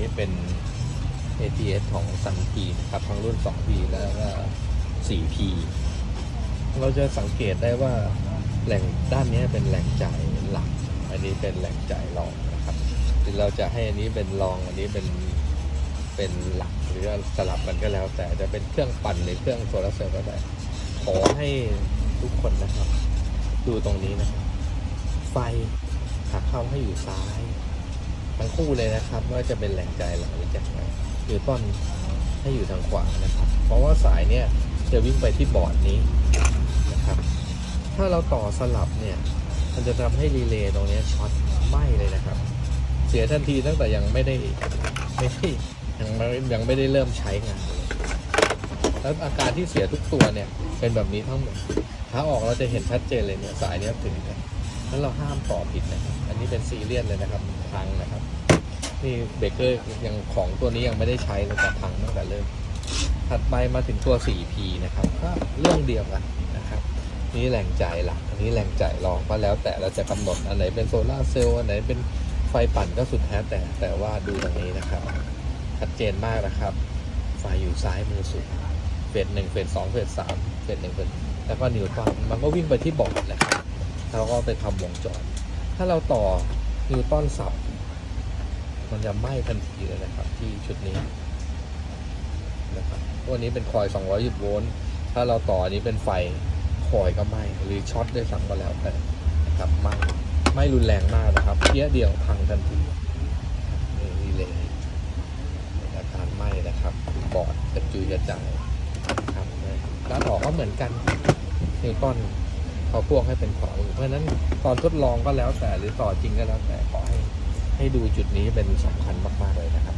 นี้เป็น ATS ของ Sun P นะครับทั้งรุ่น 2P แล้วก็ 4P เราจะสังเกตได้ว่าแหล่งด้านนี้เป็นแหล่งจ่ายหลัก อันนี้เป็นแหล่งจ่ายรองนะครับหรือเราจะให้อันนี้เป็นรองอันนี้เป็นเป็นหลักหรือสลับกันก็แล้ว แต่จะเป็นเครื่องปั่นหรือเครื่องโซลาร์เซลล์ก็ได้ขอให้ทุกคนนะครับ ดูตรงนี้นะครับไฟขาเข้าให้อยู่ซ้าย ทั้งคู่เลยนะครับไม่ว่าจะเป็นแหล่งจ่ายหลักหรือจากไหนหรือต้นให้อยู่ทางขวานะครับ เพราะว่าสายเนี่ยจะวิ่งไปที่บอร์ดนี้นะครับ ถ้าเราต่อสลับเนี่ย มันจะทำให้รีเลย์ตรงนี้ช็อตไหม้เลยนะครับ เสียทันทีตั้งแต่ยังไม่ได้ไม่ได้ยังไม่ยังไม่ได้เริ่มใช้งานเลยแล้วอาการที่เสียทุกตัวเนี่ยเป็นแบบนี้ทั้งหมดถ้าออกเราจะเห็นชัดเจนเลยเนี่ยสายเนี้ยถึงกัน แล้วเราห้ามต่อผิดนะครับ อันนี้เป็นซีเรียสเลยนะครับพังนะครับ นี่เบเกอร์ยังของตัวนี้ยังไม่ได้ใช้เลยแต่พังตั้งแต่เริ่ม ถัดไปมาถึงตัว 4P นะครับก็เรื่องเดียวกันนะครับนี่แหล่งจ่ายหลักอันนี้แหล่งจ่ายรองก็แล้วแต่เราจะกำหนดอันไหนเป็นโซลาร์เซลล์อันไหนเป็นไฟปั่นก็สุดแท้แต่แต่ว่าดูตรงนี้นะครับชัดเจนมากนะครับ ไฟอยู่ซ้ายมือสุดเฟสหนึ่งเฟสสองเฟสสามเฟสหนึ่งเฟสแล้วก็นิวตันมันก็วิ่งไปที่บอร์ดนะครับ แล้วก็ไปทำวงจร ถ้าเราต่อนิวตันสับมันจะไหม้ทันทีเลยนะครับ ที่ชุดนี้นะครับตัวนี้เป็นคอย 220 โวลต์ ถ้าเราต่ออันนี้เป็นไฟคอยก็ไหม้หรือช็อตด้วยซ้ำก็แล้วแต่นะครับไหม้ไม้รุนแรงมากนะครับเพี้ยเดียวพังทันทีนี่รีเลยอาการไหม้นะครับบอร์ดกระจุยกระจายนะครับการออกก็เหมือนกันนิวตัน เขาพวกให้เป็นขวามือเพราะฉะนั้นตอนทดลองก็แล้วแต่หรือต่อจริงก็แล้วแต่ขอให้ให้ดูจุดนี้เป็นสำคัญมาก ๆ เลยนะครับ